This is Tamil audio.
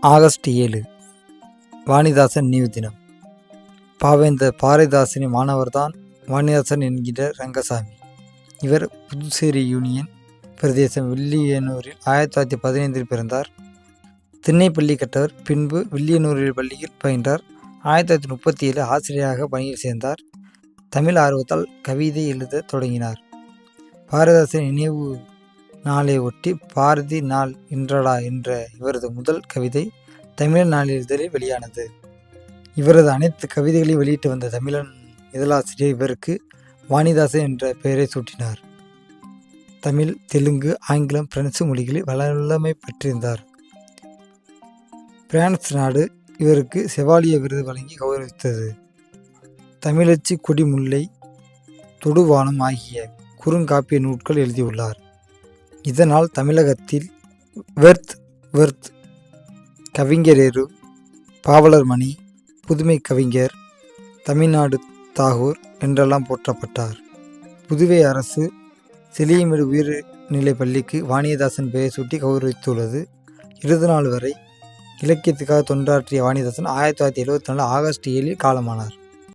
ஆகஸ்ட் ஏழு வாணிதாசன் நினைவு தினம். பாவேந்தர் பாரதிதாசனின் மாணவர்தான் வாணிதாசன் என்கிற ரங்கசாமி. இவர் புதுச்சேரி யூனியன் பிரதேசம் வில்லியனூரில் ஆயிரத்தி தொள்ளாயிரத்தி பதினைந்தில் பிறந்தார். திண்ணை பள்ளி கற்றவர் பின்பு வில்லியனூரில் பள்ளியில் பயின்றார். ஆயிரத்தி தொள்ளாயிரத்தி முப்பத்தி ஏழு ஆசிரியராக பணியில் சேர்ந்தார். தமிழ் ஆர்வத்தால் கவிதை எழுதத் தொடங்கினார். பாரதாசன் நினைவு நாளை ஒட்டி பாரதி நாள் இன்றடா என்ற இவரது முதல் கவிதை தமிழன் நாளிதழில் வெளியானது. இவரது அனைத்து கவிதைகளையும் வெளியிட்டு வந்த தமிழன் இதழாசிரியர் இவருக்கு வாணிதாசன் என்ற பெயரை சூட்டினார். தமிழ் தெலுங்கு ஆங்கிலம் பிரெஞ்சு மொழிகளில் வல்லமை பெற்றிருந்தார். பிரான்ஸ் நாடு இவருக்கு செவாலிய விருது வழங்கி கௌரவித்தது. தமிழச்சி கொடிமுல்லை தொடுவானம் ஆகிய குறுங்காப்பிய நூல்கள் எழுதியுள்ளார். இதனால் தமிழகத்தில் வெர்த் வெர்த் கவிஞரேறு பாவலர் மணி புதுமை கவிஞர் தமிழ்நாடு தாகூர் என்றெல்லாம் போற்றப்பட்டார். புதுவை அரசு சிலியமிடு உயர்நிலைப் பள்ளிக்கு வாணியதாசன் பெயர் சூட்டி கௌரவித்துள்ளது. இருபது நாள் வரை இலக்கியத்துக்காக தொண்டாற்றிய வாணிதாசன் ஆயிரத்தி தொள்ளாயிரத்தி எழுபத்தி நாலு ஆகஸ்ட் ஏழில் காலமானார்.